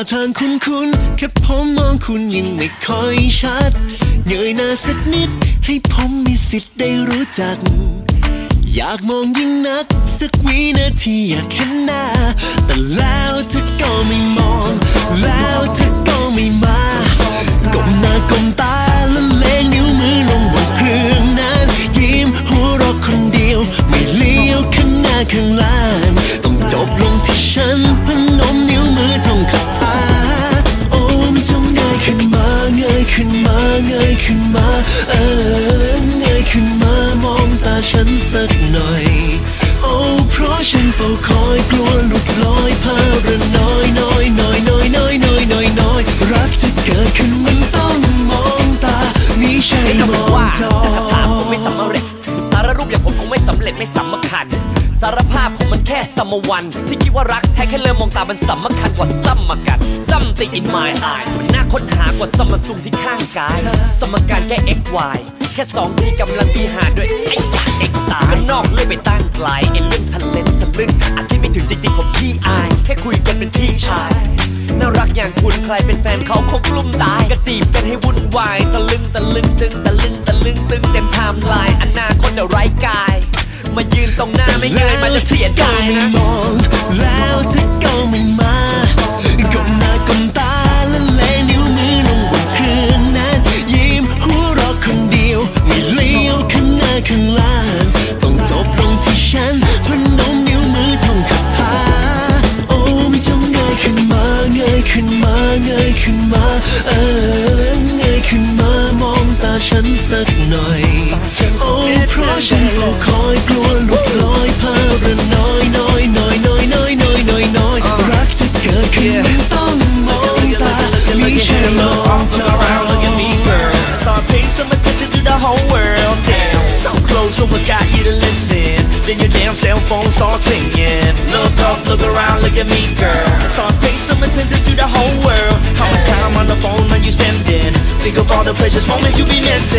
ทาทางคุ้นคุ้นแค่ผมมองคุณยังไม่ค่อยชัดเงยหน้าสักนิด ให้ผมมีสิทธิ์ได้รู้จัก อยากมองยิ่งนัก สักวินาทีอยากเห็นหน้า แต่แล้วเธอก็ไม่มอง แล้วเธอก็ไม่มาก้มหน้าก้มตาและเลงนิ้วมือลงบนเครื่อง ของมันแค่สมวัน ที่คิดว่ารักแท้แค่เริ่มมองตามันสำคัญกว่าซ้ำมากัน something in my eye มันน่าค้นหากว่าสมซุมที่ข้างกาย สมการแค่ x y แค่สองที่กำลังมีหารด้วยไอ้ยา x ตายก็นอกเลยไปตั้งไกลไอ้เรื่องทะเลนทะลึ่งอันที่ไม่ถึงจริงๆผมพี่อาย แค่คุยกันเป็นพี่ชายน่ารักอย่างคุณใครเป็นแฟนเขาคงกลุ้มตายก็จีบกันให้วุ่นวาย ตะลึงตะลึงตึงตะลึงตะลึงตึงเต็มไทม์ไลน์อนาคตเดี๋ยวไร้กาย มายืนตรงหน้าไม่เงยมันจะเสียดายนะมองแล้วถ้าก็ไม่ หน่อย โอ้เพราะฉันเฝ้าคอยกลัวหลุดลอยพาระน้อยน้อยน้อยน้อยน้อยน้อยน้อยน้อยรักจะเกิดขึ้นมันต้องมองตาไม่ใช่มองเธอ Look at me, girl. Start paying some attention to the whole world. Damn, so close, someone's got you to listen. Then your damn cell phone starts ringing. Look up, look around, look at me, girl. Start paying some attention to the whole world. Think of all the precious moments you'll be missing.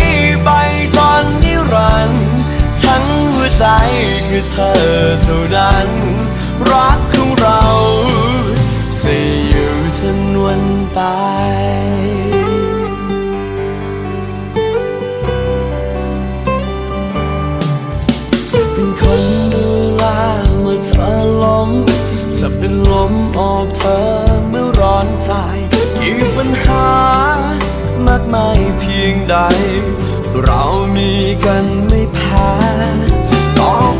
ใจคือเธอเท่านั้น รักของเราจะอยู่จนวันตายจะเป็นคนดูแลเมื่อเธอล้มจะเป็นลมออกเธอเมื่อร้อนใจกี่ปัญหามากมายเพียงใด เรามีกันไม่แพ้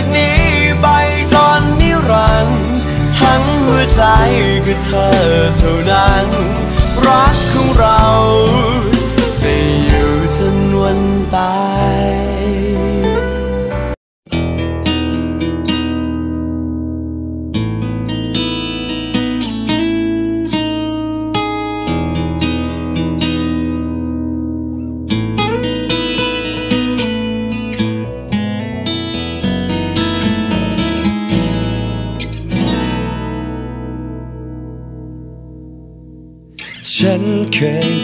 จากนี้ไปจนนิรันดร์ทั้งหัวใจคือเธอเท่านั้น รักของเรา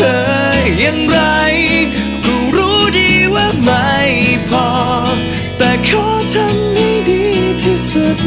เธออย่างไร ก็รู้ดีว่าไม่พอ แต่ขอทำให้ดีที่สุด